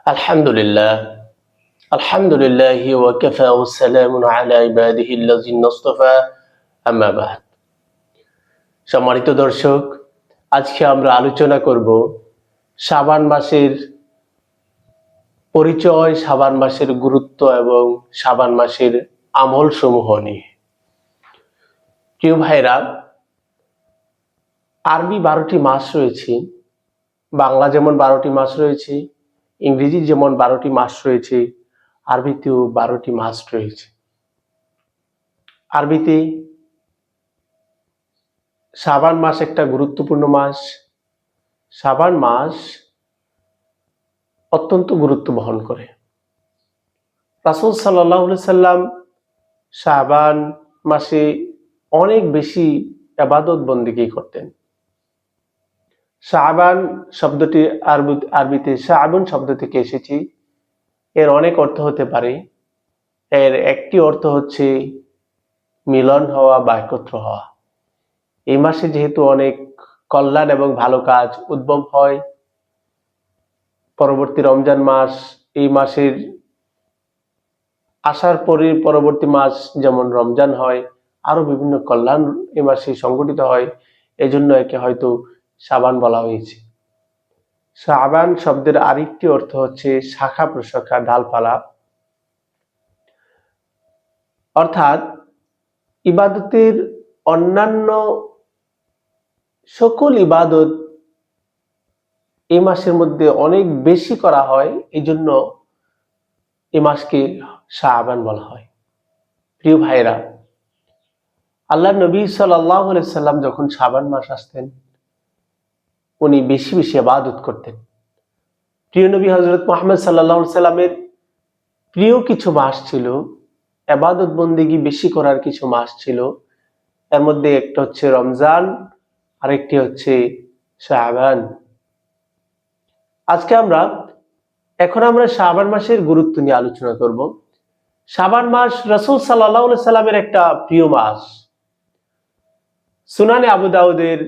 الحمد لله الحمد لله وكفى والسلام على عباده الذين اصطفى أما بعد সম্মানিত দর্শক আজকে আমরা আলোচনা করব শাবান মাসের পরিচয় শাবান মাসের গুরুত্ব এবং শাবান মাসের আমল সমূহ নিয়ে প্রিয় ভাইরা আরবি বারোটি মাস রয়েছে বাংলা যেমন বারোটি মাস রয়েছে ইংরেজি যেমন বারোটি মাস রয়েছে, আরবিতেও বারোটি মাস রয়েছে। আরবিতে শাবান মাস একটা গুরুত্বপূর্ণ মাস। শাবান মাস অত্যন্ত গুরুত্ব বহন করে। রাসুল সাল্লাহ সাল্লাম শাবান মাসে অনেক বেশি আবাদত বন্দিগি করতেন। শাহবান শব্দটি আরবি, আরবিতে শাহবুন শব্দ থেকে এসেছি। এর অনেক অর্থ হতে পারে। এর একটি অর্থ হচ্ছে মিলন হওয়া বা একত্র হওয়া। এই মাসে যেহেতু অনেক কল্যাণ এবং ভালো কাজ উদ্ভব হয়, পরবর্তী রমজান মাস, এই মাসের আসার পরে পরবর্তী মাস যেমন রমজান হয় আরও বিভিন্ন কল্যাণ এই মাসে সংগঠিত হয়। এজন্য একে হয়তো সাবান বলা হয়েছে। সাবান শব্দের আরেকটি অর্থ হচ্ছে শাখা প্রশাখা, ডালপালা। অর্থাৎ ইবাদতের অন্যান্য সকল ইবাদত এই মাসের মধ্যে অনেক বেশি করা হয় এই জন্য এ মাসকে শাহবান বলা হয়। প্রিয় ভাইরা আল্লাহ নবী সাল্লাহ সাল্লাম যখন শাবান মাস আসতেন উনি বেশি বেশি আবাদত করতেন। প্রিয় নবী হজরত মোহাম্মদ সাল্লাহ সাল্লামের প্রিয় কিছু মাস ছিল, আবাদত বন্দিগি বেশি করার কিছু মাস ছিল। এর মধ্যে একটা হচ্ছে রমজান, আরেকটি হচ্ছে শাহবান আজকে আমরা, এখন আমরা শাবান মাসের গুরুত্ব নিয়ে আলোচনা করব। শাবান মাস রসুল সাল্লাহ সাল্লামের একটা প্রিয় মাস। সুনানে আবু দাউদের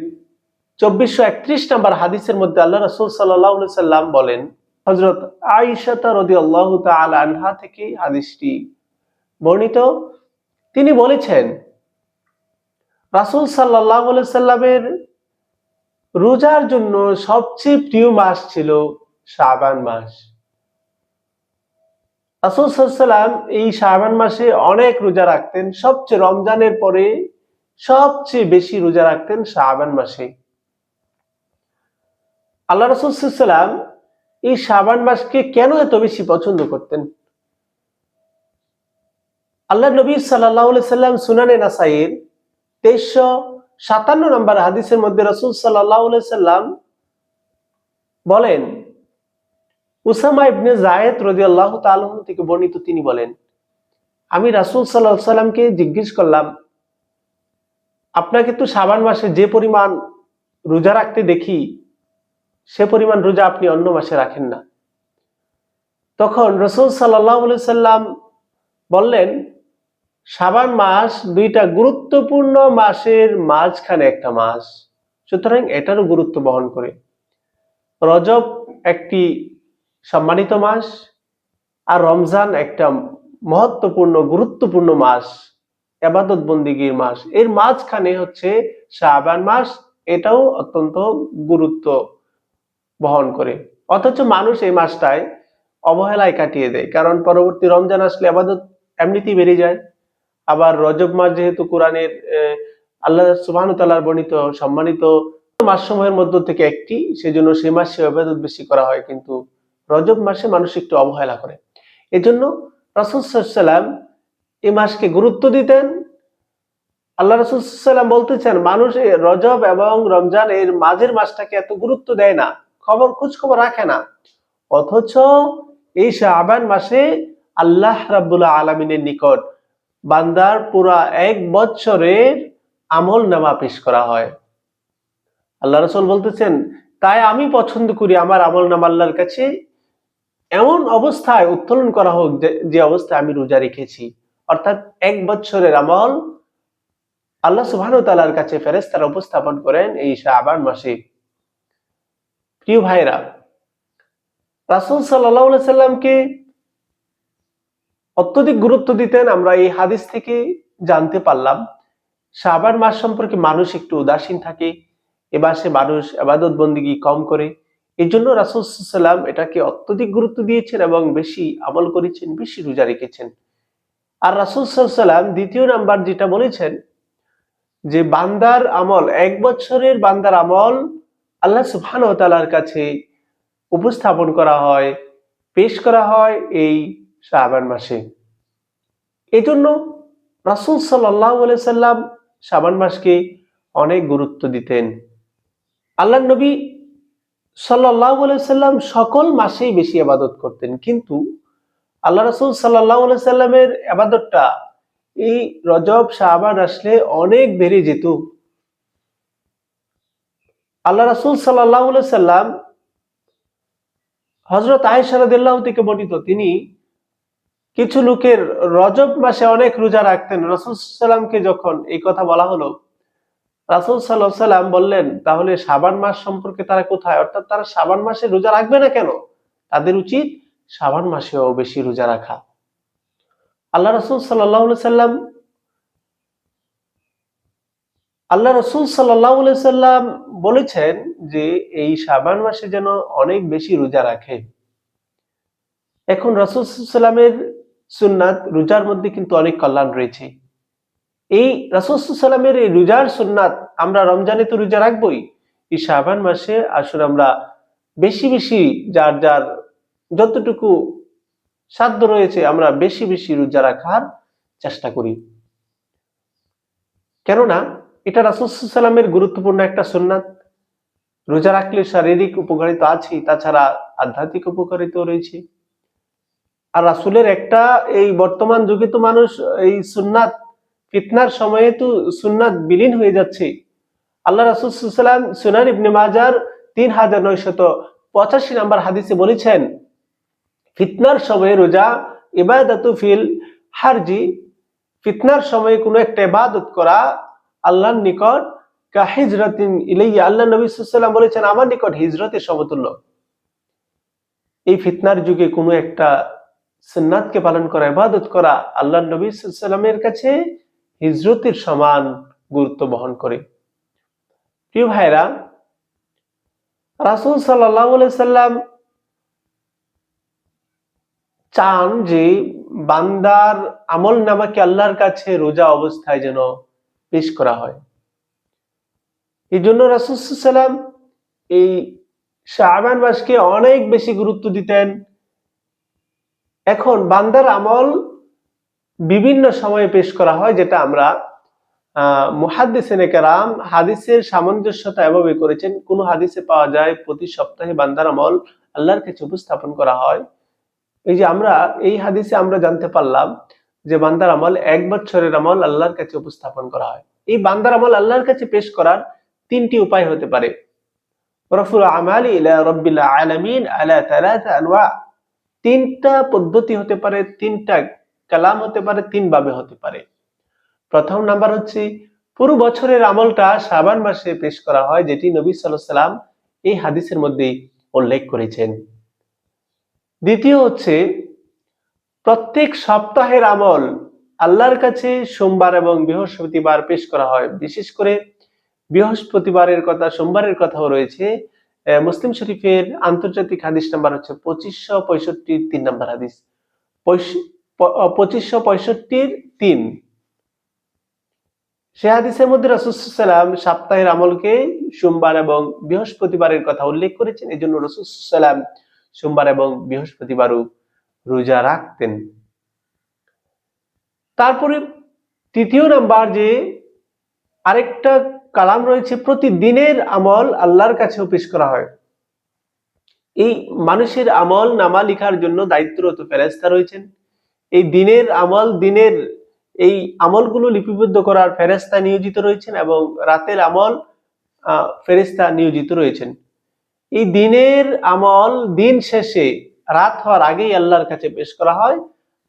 চব্বিশশো নম্বর হাদিসের মধ্যে আল্লাহ রসুল সাল্লাহ সাল্লাম বলেন হজরত আইসাতা রদি আল্লাহ আনহা থেকে হাদিসটি বর্ণিত। তিনি বলেছেন, রাসুল সাল্লাহ সাল্লামের রোজার জন্য সবচেয়ে প্রিয় মাস ছিল শাবান মাস। রাসুল সাল্লাম এই শাবান মাসে অনেক রোজা রাখতেন, সবচেয়ে রমজানের পরে সবচেয়ে বেশি রোজা রাখতেন শাবান মাসে। আল্লাহ রসুলাম এই শাবান মাসকে কেন এত বেশি পছন্দ করতেন? আল্লাহ নবী সাল্লাম সুনানে নাসাইর তেইশশো সাতান্ন নম্বর হাদিসের মধ্যে রসুল সাল্লাম বলেন, উসামা ইবনে জায়েদ রদি আল্লাহ তালন থেকে বর্ণিত তিনি বলেন, আমি রাসুল সাল্লাহ সাল্লামকে জিজ্ঞেস করলাম, আপনাকে তো সাবান মাসে যে পরিমাণ রোজা রাখতে দেখি সে পরিমাণ রোজা আপনি অন্য মাসে রাখেন না। তখন রসুল সাল্লাম বললেন সাবান মাস দুইটা গুরুত্বপূর্ণ মাসের মাঝখানে একটা মাস। সুতরাং এটারও গুরুত্ব বহন করে। রজব একটি সম্মানিত মাস আর রমজান একটা মহত্বপূর্ণ, গুরুত্বপূর্ণ মাস, এবাদত বন্দিগির মাস। এর মাঝখানে হচ্ছে শাহবান মাস। এটাও অত্যন্ত গুরুত্ব বহন করে। অথচ মানুষ এই মাসটায় অবহেলায় কাটিয়ে দেয়। কারণ পরবর্তী রমজান আসলে আবাদত এমনিতেই বেড়ে যায়। আবার রজব মাস যেহেতু কোরআনের আল্লাহ সুবাহ তাল্লার বর্ণিত, সম্মানিত মাস সময়ের মধ্য থেকে একটি, সেজন্য সে মাসে আবাদত বেশি করা হয়। কিন্তু রজব মাসে মানুষ একটু অবহেলা করে। এজন্য রসুলাম এই মাসকে গুরুত্ব দিতেন। আল্লাহ রসুলাম বলতেছেন, মানুষ রজব এবং রমজান এর মাঝের মাসটাকে এত গুরুত্ব দেয় না। খবর খোঁজ খবর রাখে না। অথচ এই শাহবান মাসে আল্লাহ রাবুল্লাহ আলমিনের নিকট বান্দার পুরা এক বছরের আমল নামা পেশ করা হয়। আল্লাহ রসুল বলতেছেন, তাই আমি পছন্দ করি আমার আমল নাম আল্লাহর কাছে। এমন অবস্থায় উত্তোলন করা হোক যে অবস্থায় আমি রোজা রেখেছি। অর্থাৎ এক বছরের আমল আল্লাহ সুবাহ তালার কাছে ফেরেস তারা উপস্থাপন করেন এই শাহবান মাসে। প্রিয় ভাইরা রাসুল সাল্লাহ সাল্লামকে অত্যধিক গুরুত্ব দিতেন, আমরা এই হাদিস থেকে জানতে পারলাম, শাবান মাস সম্পর্কে মানুষ একটু উদাসীন থাকে এ মাসে মানুষ আবাদত বন্দিগি কম করে এই জন্য রাসুল সাল্লাম এটাকে অত্যধিক গুরুত্ব দিয়েছেন এবং বেশি আমল করেছেন, বেশি রোজা রেখেছেন। আর রাসুল সাল্লাম দ্বিতীয় নাম্বার যেটা বলেছেন, যে বান্দার আমল, এক বছরের বান্দার আমল আল্লাহ সুবহান তালার কাছে উপস্থাপন করা হয়, পেশ করা হয় এই শাবান মাসে। এই জন্য রাসুল সাল্লাহ সাল্লাম শাবান মাসকে অনেক গুরুত্ব দিতেন। আল্লাহ নবী সাল্লাহ সাল্লাম সকল মাসেই বেশি আবাদত করতেন, কিন্তু আল্লাহ রসুল সাল্লাহ সাল্লামের আবাদতটা এই রজব শাহবান আসলে অনেক বেড়ে যেত। আল্লাহ রসুল সাল্লাহ সাল্লাম হজরত আয়সারদুল্লাহ থেকে বর্ণিত, তিনি কিছু লোকের রজব মাসে অনেক রোজা রাখতেন। রসুল সাল্লামকে যখন এই কথা বলা হলো, রাসুল সাল্লাহ সাল্লাম বললেন, তাহলে সাবান মাস সম্পর্কে তারা কোথায়? অর্থাৎ তারা সাবান মাসে রোজা রাখবে না কেন? তাদের উচিত সাবান মাসেও বেশি রোজা রাখা। আল্লাহ রসুল সাল্লাহ সাল্লাম আল্লাহ রসুল সাল্লাহ সাল্লাম বলেছেন যে এই সাবান মাসে যেন অনেক বেশি রোজা রাখে। এখন রসুল সাল্লামের সুন্নাত রোজার মধ্যে কিন্তু অনেক কল্যাণ রয়েছে। এই রসুল এই রোজার সুন্নাত আমরা রমজানে তো রোজা রাখবোই। এই শাবান মাসে আসলে আমরা বেশি বেশি যার যার যতটুকু সাধ্য রয়েছে আমরা বেশি বেশি রোজা রাখার চেষ্টা করি। কেননা এটা রাসুসাল্লামের গুরুত্বপূর্ণ একটা সুন্নাত। রোজা রাখলে শারীরিক উপকারিতা আছে তাছাড়া আধ্যাত্মিক উপকারিতা রয়েছে। আর রাসুলের একটা এই বর্তমান যুগে তো মানুষ এই সুন্নাত, ফিতনার সময়ে তো সুন্নাত বিলীন হয়ে যাচ্ছে। আল্লাহ রাসুসাল্লাম সুনান ইবনে মাজার তিন হাজার নয়শত পঁচাশি নাম্বার হাদিসে বলেছেন, ফিতনার সময়ে রোজা, ইবাদত ফিল হারজি, ফিতনার সময়ে কোনো একটা ইবাদত করা আল্লাহর নিকট কা হিজরতিন ইলাইয়া। আল্লাহ নবী সাল্লাম বলেছেন, আমার নিকট হিজরতের সমতুল্য। এই ফিতনার যুগে কোনো একটা সুন্নাতকে পালন করা, ইবাদত করা আল্লাহ নবী সাল্লামের কাছে হিজরতের সমান গুরুত্ব বহন করে। প্রিয় ভাইরা রাসুল সাল্লাহ সাল্লাম চান যে বান্দার আমল নামাকে আল্লাহর কাছে রোজা অবস্থায় যেন পেশ করা হয়। এই জন্য রাসুসাল্লাম এই শাহবান মাসকে অনেক বেশি গুরুত্ব দিতেন। এখন বান্দার আমল বিভিন্ন সময়ে পেশ করা হয়, যেটা আমরা মুহাদ্দিসেনে হাদিসের সামঞ্জস্যতা এভাবে করেছেন, কোন হাদিসে পাওয়া যায় প্রতি সপ্তাহে বান্দার আমল আল্লাহর কাছে উপস্থাপন করা হয়। এই যে আমরা, এই হাদিসে আমরা জানতে পারলাম যে বান্দার আমল এক বছরের আমল আল্লাহর কাছে উপস্থাপন করা হয়। এই বান্দার আমল আল্লাহর কাছে পেশ করার তিনটি উপায় হতে পারে। তিনটা পদ্ধতি হতে পারে, তিনটা কালাম হতে পারে, তিন ভাবে হতে পারে। প্রথম নাম্বার হচ্ছে, পুরো বছরের আমলটা শাবান মাসে পেশ করা হয়, যেটি নবী সাল্লাল্লাহু সাল্লাম এই হাদিসের মধ্যে উল্লেখ করেছেন। দ্বিতীয় হচ্ছে প্রত্যেক সপ্তাহের আমল আল্লাহর কাছে সোমবার এবং বৃহস্পতিবার পেশ করা হয়। বিশেষ করে বৃহস্পতিবারের কথা, সোমবারের কথাও রয়েছে। মুসলিম শরীফের আন্তর্জাতিক হাদিস নাম্বার হচ্ছে পঁচিশশো পঁয়ষট্টির তিন নাম্বার হাদিস। পঁচিশশো পঁয়ষট্টির তিন। সে হাদিসের মধ্যে রসুসাল্লাম সপ্তাহের আমলকে সোমবার এবং বৃহস্পতিবারের কথা উল্লেখ করেছেন। এই জন্য রসুসাল্লাম সোমবার এবং বৃহস্পতিবারও রোজা রাখতেন। তারপরে তৃতীয় নাম্বার যে আরেকটা কালাম রয়েছে, প্রতিদিনের আমল আল্লাহর কাছেও পেশ করা হয়। এই মানুষের আমল নামা লিখার জন্য দায়িত্বরত ফেরেস্তা রয়েছেন। এই দিনের আমল, দিনের এই আমলগুলো লিপিবদ্ধ করার ফেরেস্তা নিয়োজিত রয়েছেন এবং রাতের আমল ফেরেস্তা নিয়োজিত রয়েছেন। এই দিনের আমল দিন শেষে রাত হওয়ার আগেই আল্লাহর কাছে পেশ করা হয়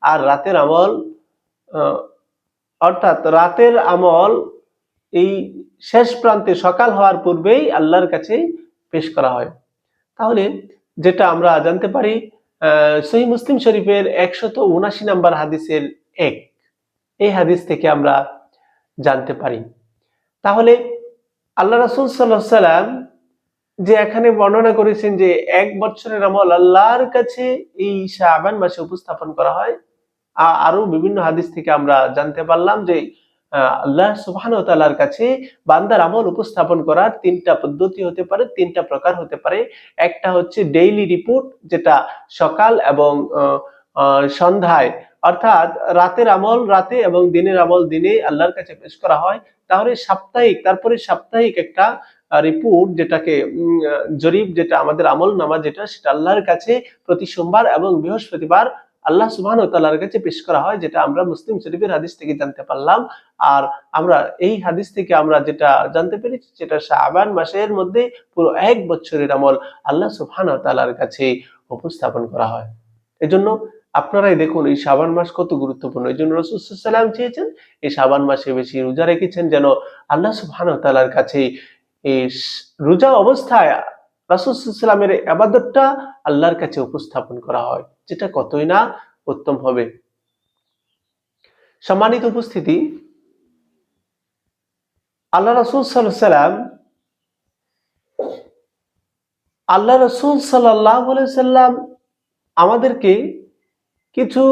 আর রাতের আমল অর্থাৎ রাতের আমল এই শেষ প্রান্তে সকাল হওয়ার পূর্বেই আল্লাহর কাছে পেশ করা হয়। তাহলে যেটা আমরা জানতে পারি সহি মুসলিম শরীফের একশত উনাশি নাম্বার হাদিসের এক। এই হাদিস থেকে আমরা জানতে পারি। তাহলে আল্লাহ রাসূল আলাইহি সাল্লাম যে এখানে বর্ণনা করেছেন যে এক বছরের আমল আল্লাহর কাছে এই শাবান মাসে উপস্থাপন করা হয়। আরও বিভিন্ন হাদিস থেকে আমরা জানতে পারলাম যে আল্লাহ সুবহানাহু ওয়া তাআলার কাছে বান্দার আমল উপস্থাপন করার তিনটা পদ্ধতি হতে পারে, তিনটা প্রকার হতে পারে। একটা হচ্ছে ডেইলি রিপোর্ট যেটা সকাল এবং সন্ধ্যায় অর্থাৎ রাতের আমল রাতে এবং দিনের আমল দিনে আল্লাহর কাছে পেশ করা হয়। তাহলে সাপ্তাহিক, তারপরে সাপ্তাহিক একটা রিপোর্ট যেটাকে জরিপ যেটা, আমাদের আমল নামা যেটা, সেটা আল্লাহর কাছে প্রতি সোমবার এবং বৃহস্পতিবার আল্লাহ সুবহান তাআলার কাছে পেশ করা হয়, যেটা আমরা মুসলিম শরীফের হাদিস থেকে জানতে পারলাম। আর আমরা এই হাদিস থেকে আমরা যেটা জানতে পেরেছি যেটা শাবান মাসের মধ্যে পুরো এক বছরের আমল আল্লাহ সুবহান তাআলার কাছে উপস্থাপন করা হয়। এজন্য আপনারাই দেখুন এই শাবান মাস কত গুরুত্বপূর্ণ। এই জন্য রসুল সাল্লাম চেয়েছেন এই শাবান মাসে বেশি রোজা রেখেছেন যেন আল্লাহ সুবহান তাআলার কাছে এই রোজা অবস্থায় রাসুলামের আবাদতটা আল্লাহর কাছে উপস্থাপন করা হয়, যেটা কতই না উত্তম হবে। সম্মানিত উপস্থিতি, আল্লাহ রসুল সাল্লাম আল্লাহ রসুল সাল্লাহ সাল্লাম আমাদেরকে কিছু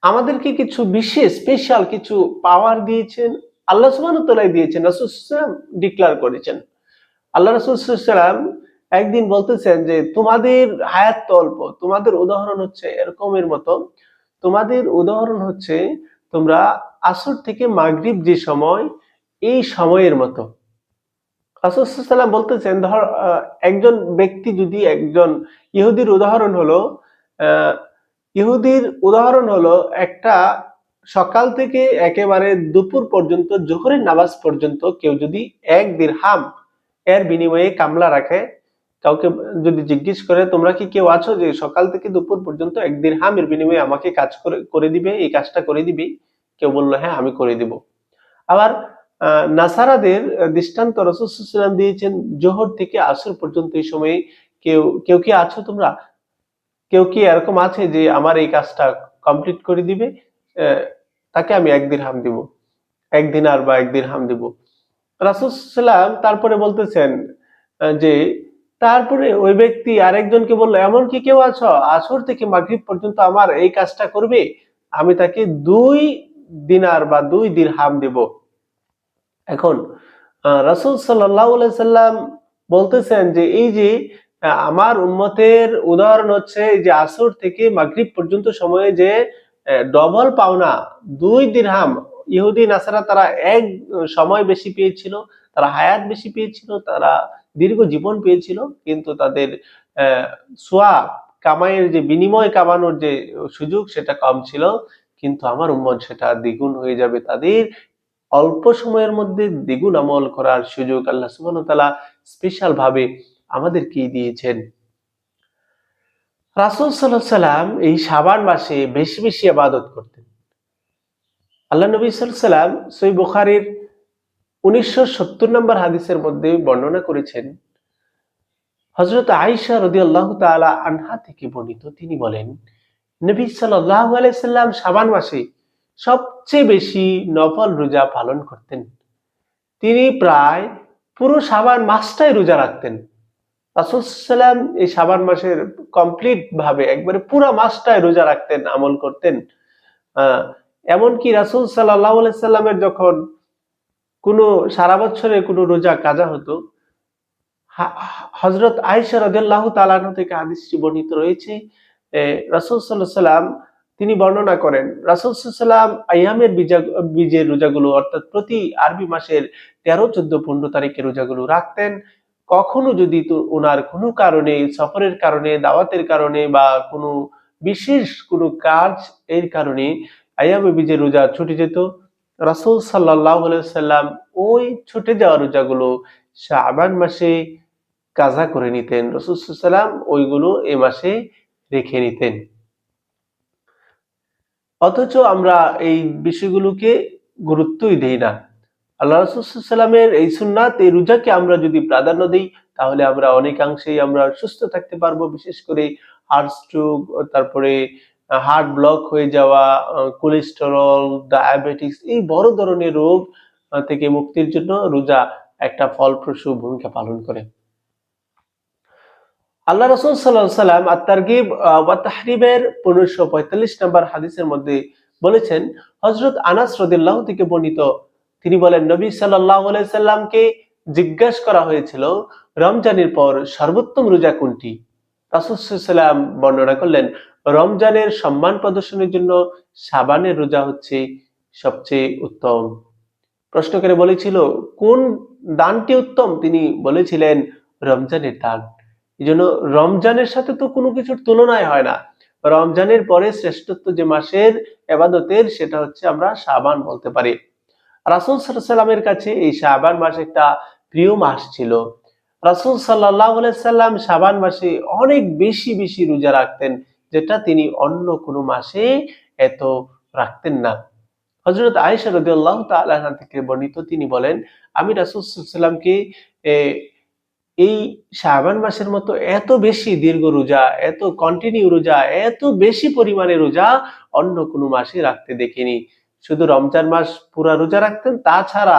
আমাদেরকে কিছু বিশেষ স্পেশাল কিছু পাওয়ার দিয়েছেন আল্লাহ সুবাহতালাই দিয়েছেন রসুল ডিক্লার করেছেন। আল্লাহ রসুলাম একদিন বলতেছেন যে তোমাদের হায়াত তো অল্প তোমাদের উদাহরণ হচ্ছে এরকমের মতো। তোমাদের উদাহরণ হচ্ছে তোমরা আসর থেকে মাগরিব যে সময় এই সময়ের মতো। রাসুলাম বলতেছেন ধর একজন ব্যক্তি যদি একজন ইহুদির উদাহরণ হলো আহ, ইহুদির উদাহরণ হলো একটা সকাল থেকে একেবারে দুপুর পর্যন্ত, জোহরের নামাজ পর্যন্ত কেউ যদি এক দিরহাম এর বিনিময়ে কামলা রাখে, কাউকে যদি জিজ্ঞেস করে, তোমরা কি কেউ আছো যে সকাল থেকে দুপুর পর্যন্ত এক দিরহামের বিনিময়ে আমাকে কাজ করে করে দিবে, এই কাজটা করে দিবি? কেউ বলল হ্যাঁ আমি করে দিব। আবার নাসারাদের দৃষ্টান্ত রসুলাম দিয়েছেন, জোহর থেকে আসর পর্যন্ত এই সময়ে কেউ কেউ কি আছো তোমরা? কেউ কি এরকম আছে যে আমার এই কাজটা কমপ্লিট করে দিবে? তাকে আমি একদিন হাম দিব। একদিন আর বা একদিন হাম দিব। রাসুলাম তারপরে বলতেছেন যে তারপরে ওই ব্যক্তি আরেকজনকে বলল, এমন কি কেউ আছো? আসর থেকে মাগরিব পর্যন্ত আমার এই কাজটা করবে? আমি তাকে দুই দিনার বা দুই দিন হাম দেব। এখন রাসুল সাল্লাহ সাল্লাম বলতেছেন যে, এই যে আমার উম্মতের উদাহরণ হচ্ছে যে আসর থেকে মাগরিব পর্যন্ত সময়ে যে ডবল পাওনা, দুই দিরহাম, ইহুদি, নাসারা তারা এক সময় বেশি পেয়েছিল, তারা হায়াত বেশি পেয়েছিল, তারা দীর্ঘ জীবন পেয়েছিল, কিন্তু তাদের সোয়া কামাইয়ের যে বিনিময় কামানোর যে সুযোগ সেটা কম ছিল, কিন্তু আমার উম্মত সেটা দ্বিগুণ হয়ে যাবে। তাদের অল্প সময়ের মধ্যে দ্বিগুণ আমল করার সুযোগ আল্লাহ সুবহানাহু ওয়া তাআলা স্পেশাল ভাবে আমাদেরকে দিয়েছেন? রাসূল আলাইহি সাল্লাম এই সাবান মাসে বেশি বেশি আবাদত করতেন। আল্লাহ নবী সাল্লাম সহিহ বুখারীর উনিশশো সত্তর নম্বর হাদিসের মধ্যে বর্ণনা করেছেন। হজরত আয়েশা রাদিয়াল্লাহু তাআলা আনহা থেকে বর্ণিত, তিনি বলেন, নবী সাল্লাল্লাহু আলাইহি সাল্লাম শাবান মাসে সবচেয়ে বেশি নফল রোজা পালন করতেন। তিনি প্রায় পুরো সাবান মাসটাই রোজা রাখতেন। রাসূল সাল্লাম এই শাবান মাসের কমপ্লিট ভাবে একবারে পুরো মাসটাই রোজা রাখতেন, আমল করতেন। এমনকি রাসূল আলাইহি সাল্লামের যখন কোনো সারা বছরের কোনো রোজা কাজা হতো হজরত আয়েশা রাদিয়াল্লাহু তাআলা থেকে হাদিসটি বর্ণিত রয়েছে রাসূল আলাইহি সাল্লাম তিনি বর্ণনা করেন, রাসূল সাল্লাম আইয়ামের বীজা, বীজের রোজাগুলো অর্থাৎ প্রতি আরবি মাসের তেরো, চোদ্দ, পনেরো তারিখের রোজাগুলো রাখতেন। কখনো যদি ওনার কোনো কারণে, সফরের কারণে, দাওয়াতের কারণে বা কোনো বিশেষ কোনো কাজ এর কারণে আইয়ামে বীজের রোজা ছুটে যেত, রাসূল আলাইহি সাল্লাম ওই ছুটে যাওয়া রোজাগুলো শাবান মাসে কাজা করে নিতেন। রসুল সাল্লাম ওইগুলো এ মাসে রেখে নিতেন। অথচ আমরা এই বিষয়গুলোকে গুরুত্বই দেই না। আল্লাহ রসুলামের এই সুন্নাত, এই রোজাকে আমরা যদি প্রাধান্য দিই, তাহলে আমরা অনেকাংশেই আমরা সুস্থ থাকতে পারব। বিশেষ করে হার্ট স্ট্রোক তারপরে হার্ট ব্লক হয়ে যাওয়া কোলেস্টেরল ডায়াবেটিস এই বড় ধরনের রোগ থেকে মুক্তির জন্য রোজা একটা ফলপ্রসূ ভূমিকা পালন করে। আল্লাহ রসুল সাল্লাহ সাল্লাম আর তারগিব ওয়া তাহরিমের পনেরোশো পঁয়তাল্লিশ নম্বর হাদিসের মধ্যে বলেছেন হজরত আনাস রদিল্লাহ থেকে বর্ণিত তিনি বলেন, নবী সাল্লামকে জিজ্ঞাসা করা হয়েছিল, রমজানের পর সর্বোত্তম রোজা কোনটি? রাসুসাল্লাম বর্ণনা করলেন, রমজানের সম্মান প্রদর্শনের জন্য সাবানের রোজা হচ্ছে সবচেয়ে উত্তম। প্রশ্ন করে বলেছিল, কোন দানটি উত্তম? তিনি বলেছিলেন, রমজানের দান। এই জন্য রমজানের সাথে তো কোনো কিছুর তুলনায় হয় না। রমজানের পরে শ্রেষ্ঠত্ব যে মাসের এবাদতের, সেটা হচ্ছে আমরা সাবান বলতে পারি। রাসুল সাল্লামের কাছে এই শাবান মাস একটা প্রিয় মাস ছিল। রাসুল সাল্লাহ সাল্লাম শাবান মাসে অনেক বেশি বেশি রোজা রাখতেন যেটা তিনি অন্য কোনো মাসে এত রাখতেন না। হজরত আয়েশা রদিয়াল্লাহ তাআলা থেকে বর্ণিত তিনি বলেন, আমি রাসুল সাল্লামকে এই শাবান মাসের মতো এত বেশি দীর্ঘ রোজা, এত কন্টিনিউ রোজা, এত বেশি পরিমাণে রোজা অন্য কোনো মাসে রাখতে দেখিনি। শুধু রমজান মাস পুরা রোজা রাখতেন, তাছাড়া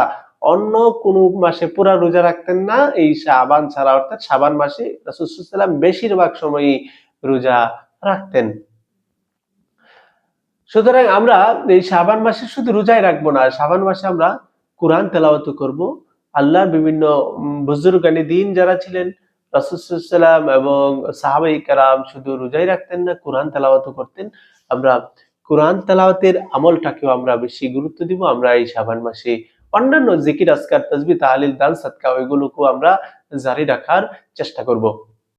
অন্য কোনো মাসে পুরা রোজা রাখতেন না, এই শাবান ছাড়া, অর্থাৎ শাবান মাসে রাসুসাল্লাম বেশিরভাগ সময়ই রোজা রাখতেন। সুতরাং আমরা এই শাবান মাসে শুধু রোজাই রাখব না সাবান মাসে আমরা কোরআন তেলাওয়াত করব। আল্লাহর বিভিন্ন বুজুর্গানি দিন যারা ছিলেন রাসুসাল্লাম এবং সাহাবাই কারাম শুধু রোজাই রাখতেন না, কোরআন তেলাওয়াত করতেন। আমরা কোরআন তালাওয়াতের আমলটাকেও আমরা বেশি গুরুত্ব দিব। আমরা এই সাবান মাসে অন্যান্য জিকির আসকার তসবি তাহলিল, দান সৎকা ওইগুলোকেও আমরা জারি রাখার চেষ্টা করব।